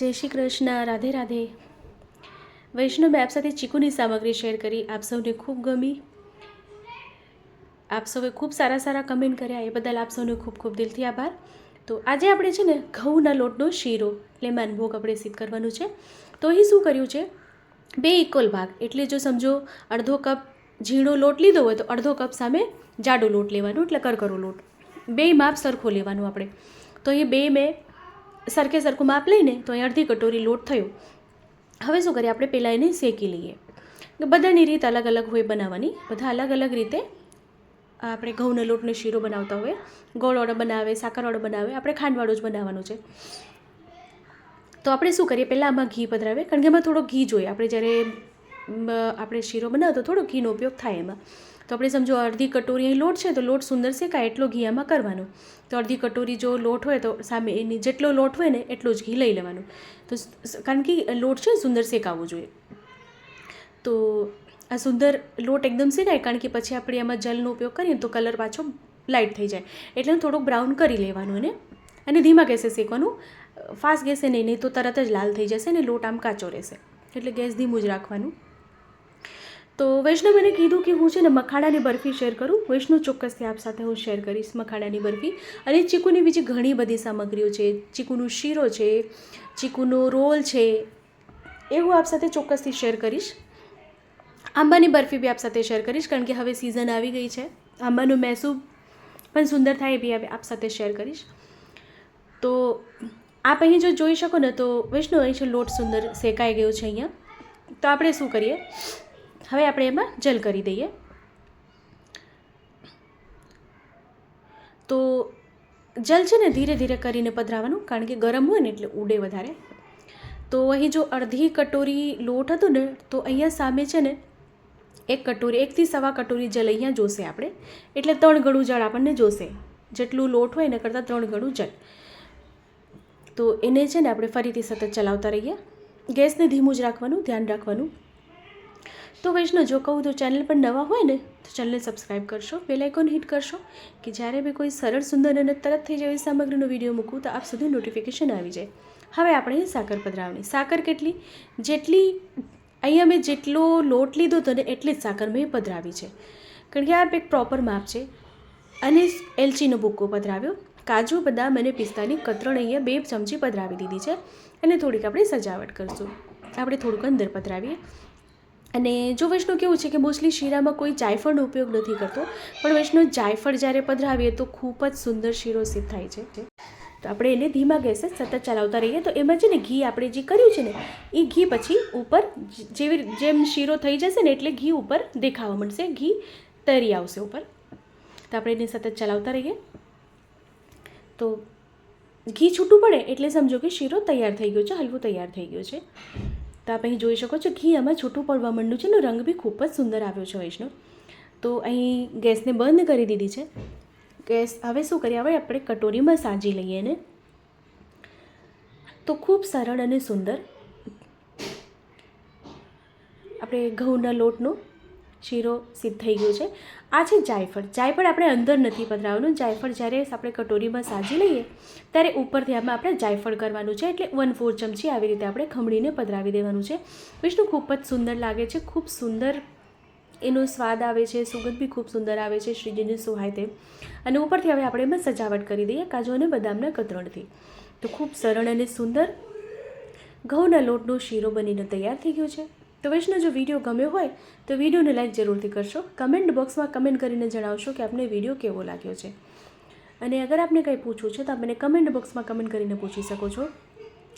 જય શ્રી કૃષ્ણ, રાધે રાધે. વૈષ્ણવ આપ સાથે ચીકુની સામગ્રી શેર કરી. આપ સૌને ખૂબ ગમી. આપ સૌએ ખૂબ સારા સારા કમેન્ટ કર્યા, એ બદલ આપ સૌને ખૂબ ખૂબ દિલથી આભાર. તો આજે આપણે છે ને ઘઉંના લોટનો શીરો એટલે માનભોગ આપણે સિદ્ધ કરવાનું છે. તો અહીં શું કર્યું છે? બે ઇક્વલ ભાગ. એટલે જો સમજો, અડધો કપ ઝીણો લોટ લીધો હોય તો અડધો કપ સામે જાડો લોટ લેવાનો, એટલે કરકરો લોટ. બે માપ સરખો લેવાનું આપણે. તો એ બે મેં સરખે સરખું માપ લઈને તો અહીં અડધી કટોરી લોટ થયો. હવે શું કરીએ? આપણે પહેલાં એને શેકી લઈએ. બધાની રીત અલગ અલગ હોય બનાવવાની. બધા અલગ અલગ રીતે આપણે ઘઉંના લોટનો શીરો બનાવતા હોય ગોળવાળો બનાવે, સાકરવાળો બનાવે. આપણે ખાંડવાળો જ બનાવવાનો છે. તો આપણે શું કરીએ? પહેલાં આમાં ઘી પધરાવે કારણ કે એમાં થોડો ઘી જોઈએ. આપણે જ્યારે આપણે શીરો બનાવો તો થોડો ઘીનો ઉપયોગ થાય એમાં. તો આપણે સમજો અડધી કટોરી અહીં લોટ છે, તો લોટ સુંદર શેકાય એટલો ઘી આમાં કરવાનો. તો અડધી કટોરી જો લોટ હોય, તો સામે એની જેટલો લોટ હોય ને, એટલો જ ઘી લઈ લેવાનું. તો કારણ કે લોટ છે સુંદર શેકાવવો જોઈએ. તો આ સુંદર લોટ એકદમ શેકાય, કારણ કે પછી આપણે એમાં જલનો ઉપયોગ કરીએ તો કલર પાછો લાઇટ થઈ જાય. એટલે થોડુંક બ્રાઉન કરી લેવાનું એને, અને ધીમા ગેસે શેકવાનું. ફાસ્ટ ગેસે નહીં નહીં તો તરત જ લાલ થઈ જશે ને, લોટ આમ કાચો રહેશે. એટલે ગેસ ધીમું જ રાખવાનું. તો વૈષ્ણવ મને કીધું કે હું છે ને મખાણાની બરફી શેર કરું. વૈષ્ણવ ચોક્કસથી આપ સાથે હું શેર કરીશ મખાણાની બરફી. અને ચીકુની બીજી ઘણી બધી સામગ્રીઓ છે. ચીકુનો શીરો છે, ચીકુનો રોલ છે, એ હું આપ સાથે ચોક્કસથી શેર કરીશ. આંબાની બરફી બી આપ સાથે શેર કરીશ, કારણ કે હવે સિઝન આવી ગઈ છે. આંબાનું મહેસૂબ પણ સુંદર થાય એ બી આપ સાથે શેર કરીશ. તો આપ અહીં જો જોઈ શકો ને તો વૈષ્ણવ અહીં છે, લોટ સુંદર શેકાઈ ગયો છે અહીંયા. તો આપણે શું કરીએ? હવે આપણે એમાં જલ કરી દઈએ. તો જલ છે ને ધીરે ધીરે કરીને પધરાવવાનું કારણ કે ગરમ હોય ને એટલે ઉડે વધારે. તો અહીં જો અડધી કટોરી લોટ હતો ને, તો અહીંયા સામે છે ને એક કટોરી, એકથી સવા કટોરી જલ અહીંયા જોશે આપણે. એટલે ત્રણ ગણું જળ આપણને જોશે. જેટલું લોટ હોય એના કરતાં ત્રણ ગણું જળ તો એને છે ને આપણે ફરીથી સતત ચલાવતા રહીએ. ગેસને ધીમું જ રાખવાનું, ધ્યાન રાખવાનું. તો વૈષ્ણવ, જો કહું તો ચેનલ પર નવા હોય ને, તો ચેનલને સબસ્ક્રાઈબ કરશો બેલ આઇકોન હિટ કરશો, કે જ્યારે બી કોઈ સરળ, સુંદર અને તરત થઈ જાય સામગ્રીનો વીડિયો મૂકું, તો આપ સુધી નોટિફિકેશન આવી જાય. હવે આપણે સાકર પધરાવણી. સાકર કેટલી? જેટલી, અહીંયા મેં જેટલો લોટ લીધો હતો ને, એટલી જ સાકર મેં પધરાવી છે. કારણ કે આ એક પ્રોપર માપ છે. અને એલચીનો ભૂક્કો પધરાવ્યો, કાજુ, બદામ અને પિસ્તાની કતરણ અહીંયા બે ચમચી પધરાવી દીધી છે. અને થોડીક આપણે સજાવટ કરશું. આપણે થોડુંક અંદર પધરાવીએ. અને જો વૈષ્ણવ કેવું છે કે મોસ્ટલી શીરામાં કોઈ જાયફળનો ઉપયોગ નથી કરતો, પણ વૈષ્ણવ જાયફળ જ્યારે પધરાવીએ તો ખૂબ જ સુંદર શીરો સિદ્ધ થાય છે. તો આપણે એને ધીમા ગેસે સતત ચલાવતા રહીએ. તો એમાં છે ને ઘી આપણે જે કર્યું છે ને, એ ઘી પછી ઉપર જેવી જેમ શીરો થઈ જશે ને એટલે ઘી ઉપર દેખાવા મળશે ઘી તરી આવશે ઉપર. તો આપણે એને સતત ચલાવતા રહીએ. તો ઘી છૂટું પડે એટલે સમજો કે શીરો તૈયાર થઈ ગયો છે, હલવો તૈયાર થઈ ગયો છે. તો આપ અહીં જોઈ શકો છો ઘી આમાં છૂટું પડવા માંડ્યું છે ને રંગ બી ખૂબ જ સુંદર આવ્યો છે વૈષ્ણવ. તો અહીં ગેસને બંધ કરી દીધી છે. ગેસ હવે શું કરીએ? હવે આપણે કટોરીમાં સાજી લઈએ એને. તો ખૂબ સરળ અને સુંદર. આપણે ઘઉંના લોટનો શીરો સિદ્ધ થઈ ગયો છે. આ છે જાયફળ. જાયફળ આપણે અંદર નથી પધરાવવાનું. જાયફળ જ્યારે આપણે કટોરીમાં સાજી લઈએ, ત્યારે ઉપરથી આમાં આપણે જાયફળ કરવાનું છે. એટલે વન ફોર ચમચી આવી રીતે આપણે ખમણીને પધરાવી દેવાનું છે. વિષ્ણુ, ખૂબ જ સુંદર લાગે છે. ખૂબ સુંદર એનો સ્વાદ આવે છે. સુગંધ બી ખૂબ સુંદર આવે છે. શ્રીજીની સુહાય તે અને ઉપરથી હવે આપણે એમાં સજાવટ કરી દઈએ કાજુ અને બદામના કતરણથી. તો ખૂબ સરળ અને સુંદર ઘઉંના લોટનો શીરો બનીને તૈયાર થઈ ગયો છે. તો વૈષ્ણવ, જો વીડિયો ગમ્યો હોય, તો વિડીયોને લાઈક જરૂરથી કરશો. કમેન્ટ બોક્સમાં કમેન્ટ કરીને જણાવશો કે આપને વીડિયો કેવો લાગ્યો છે. અને અગર આપને કંઈ પૂછવું છે, તો આપને કમેન્ટ બોક્સમાં કમેન્ટ કરીને પૂછી શકો છો.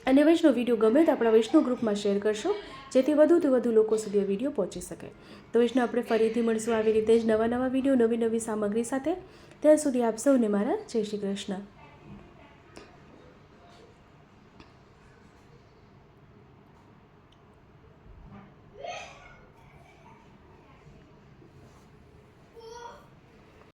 અને વૈષ્ણવ, વીડિયો ગમે તો આપણા વૈષ્ણવ ગ્રુપમાં શેર કરશો, જેથી વધુથી વધુ લોકો સુધી આ વીડિયો પહોંચી શકે. તો વૈષ્ણવ, આપણે ફરીથી મળશું આવી રીતે જ નવા નવા વીડિયો, નવી નવી સામગ્રી સાથે. ત્યાં સુધી આપ સૌને મારા જય શ્રી કૃષ્ણ.